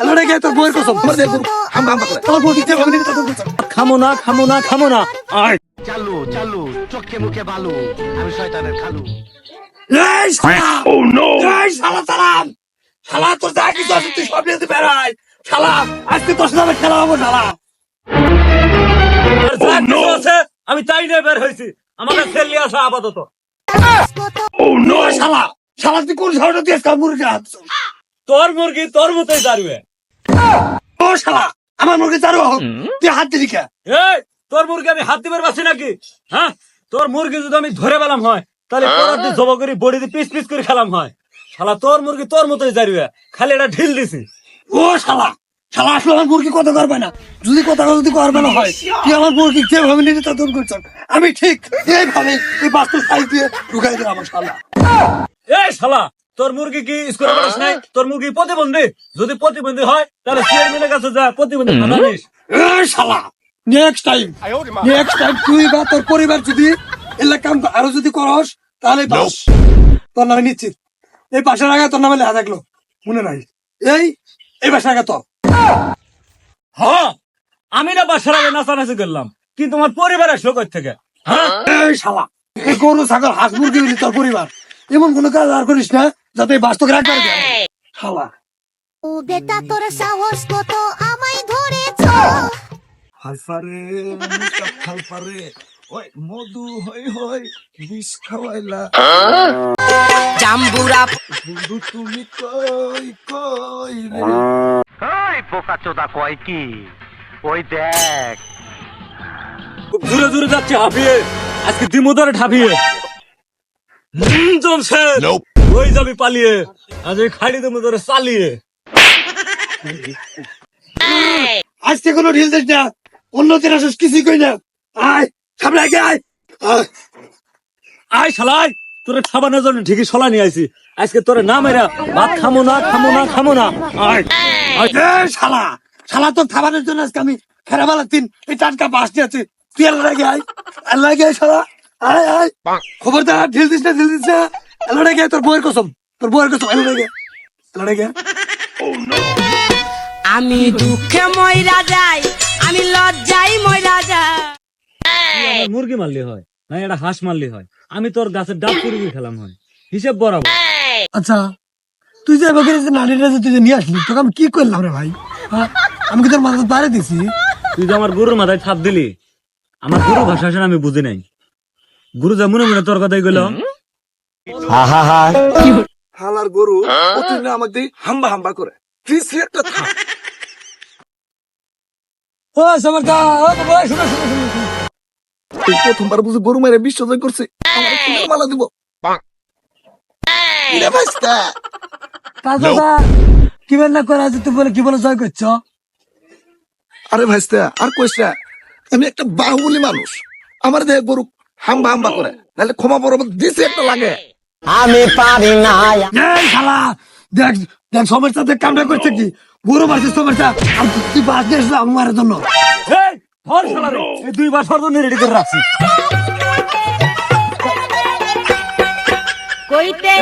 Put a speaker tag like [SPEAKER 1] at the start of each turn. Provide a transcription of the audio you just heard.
[SPEAKER 1] আল্লাহ রেগে তোর বউয়ের কসম। আমার দেখ হাম হাম করে আমার বউ দিতে হবে তোর কসম
[SPEAKER 2] খামো না খামো না খামো না। আয়।
[SPEAKER 3] চালু চালু চোখে মুখে বালু। আমি শয়তানের খালু।
[SPEAKER 1] এই শালা! ও নো এই শালা সালাম শালা তোর যা কিছু আছে তুই সব নিয়ে বেড়াই। শালা আজকে তোর সাথে খেলা হব শালা।
[SPEAKER 2] আর যা কিছু আছে আমি তাই নিয়ে বের হয়েছি। আমাকে ফেললি আসা আপাতত।
[SPEAKER 1] ও নো শালা শালা তুই কোন মুরগি
[SPEAKER 2] তোর মুরগি তোর মতোই দাঁড়িয়ে
[SPEAKER 1] ও শালা আমার মুরগি চারু। তুই হাত দিলি কে?
[SPEAKER 2] এই তোর মুরগি আমি হাত দিবার পাচ্ছি নাকি? হ্যাঁ? তোর মুরগি যদি আমি ধরে পেলাম হয় তাহলে পরের দিন জবা করি বডিতে পিস পিস করে খেলাম হয়। শালা তোর মুরগি তোর মতোই দাঁড়িয়ে খালি এটা ঢিল দিছি।
[SPEAKER 1] ও শালা শালা আসলে আমার মুরগি কথা করবে না। যদি কথা যদি করবে না হয় তুই আমার মুরগি যেভাবে নিবি তা তোর করছ আমি ঠিক এইভাবে এই বাস্তব সাইজ দিয়ে ঢুকাই দিলাম আমার শালা।
[SPEAKER 2] এই শালা তোর মুরগি কি স্কুলে পড়াস নাই? তোর মুরগি প্রতিবন্ধী? যদি প্রতিবন্ধী হয় তাহলে চেয়ারম্যানের কাছে যা প্রতিবন্ধী খাতা নিস।
[SPEAKER 1] শালা নেক্সট টাইম নেক্সট টাইম তুই বা তোর পরিবার যদি এলাকা কাম আরও যদি করস তাহলে বাস। তোর নামে নিশ্চিত। এই পাশের আগে তোর নামে লেখা থাকল। মনে নাই। এই এই পাশের আগে তো
[SPEAKER 2] হ্যাঁ আমি না বাসার আগে নাচানাচি করলাম কিন্তু আমার পরিবার আসলো কই থেকে? হ্যাঁ?
[SPEAKER 1] এই শালা এই গরু ছাগল হাঁস মুরগি তোর পরিবার। এমন কোনো কাজ আর করিস না যাতে বাস্তব রাখতে শালা
[SPEAKER 4] ও বেটা তোর সাহস কত আমায় ধরেছ
[SPEAKER 5] হালফারে মুস্তাফ হালফারে ওই মধু হই হই বিষ খাওয়াইলা।
[SPEAKER 6] জাম্বুরা
[SPEAKER 5] বন্ধু তুমি কই কই রে?
[SPEAKER 3] ওই চোদা কয় কি? ওই দেখ।
[SPEAKER 2] খুব দূরে দূরে যাচ্ছে হাঁপিয়ে। আজকে দিমুদারে ঠাপিয়ে জমশেদ ওই যাবি পালিয়ে। আজ এই খাড়ি দিমুদারে চালিয়ে।
[SPEAKER 1] আজকে কোনো ঢিল দিস না। অন্য দিন আসিস কিছুই কই না। আয় সামনে আগে আয়। আয়।
[SPEAKER 2] শালাই তোরে খাবানোর জন্য ঠিকই সলা নিয়ে আইছি। আজকে তোরে না মেরা ভাত খামো না খামো না খামো না। আয়। আয়।
[SPEAKER 1] শালা শালা তো খাবারের জন্য আজকে আমি খেরাবেলা তিন এই টাটকা বাস নিয়ে আছে। তুই আল্লাহ রেগে আয় আল্লাহ রেগে আয় শালা। আয় আয়। খবরদার ঢিল দিস না ঢিল দিস না। রেগে আয়, তোর বউয়ের কসম তোর বউয়ের কসম আল্লাহ রেগে আল্লাহ রেগে
[SPEAKER 6] আমি দুঃখে ময়রা যাই আমি লজ্জাই ময়রা যাই।
[SPEAKER 2] মুরগি মারলি হয় না এটা হাঁস মারলি হয়। আমি তোর গাছের ডাব পুরগি খেলাম হয়। হিসেব বরাবর।
[SPEAKER 1] আচ্ছা তুই যে নানিটা যে তুই যে নিয়ে আসলি তোকে আমি কি করলাম রে ভাই? আমি কি তোর মাথা পারে দিছি?
[SPEAKER 2] তুই যে আমার গরুর মাথায় ছাপ দিলি আমার গরু ভাষা শুনে আমি বুঝি নাই। গুরু যা মনে মনে তোর কথাই গেল
[SPEAKER 5] হালার গরু প্রতিদিন আমাকে দিয়ে হাম্বা হাম্বা করে। প্লিজ একটা থাম
[SPEAKER 1] ও সমর্থা ও বাবা শুনো শুনো শুনো শুনো।
[SPEAKER 5] প্রথমবার বুঝে গরু মেরে বিশ্বজয় করছে। মালা দিব? কিরে ভাইস্তা?
[SPEAKER 1] কাজটা কি না করা তুই বলে কি বলে জয় করছ?
[SPEAKER 5] আরে ভাইস্তা আর কইস আমি একটা বাহুবলী মানুষ। আমার দেহে গরু হাম্বা হাম্বা করে। নাহলে ক্ষমা বড় দিছে একটা লাগে।
[SPEAKER 1] এই শালা দেখ দেখ সমস্যা দেখ কামটা করছে কি? বুড়ো মারছিস সমস্যা। আর তুই বাস আমার জন্য।
[SPEAKER 2] এই ধর শালারে, এই দুইবার সর্বনি রেডি করে রাখছি।
[SPEAKER 6] কইতে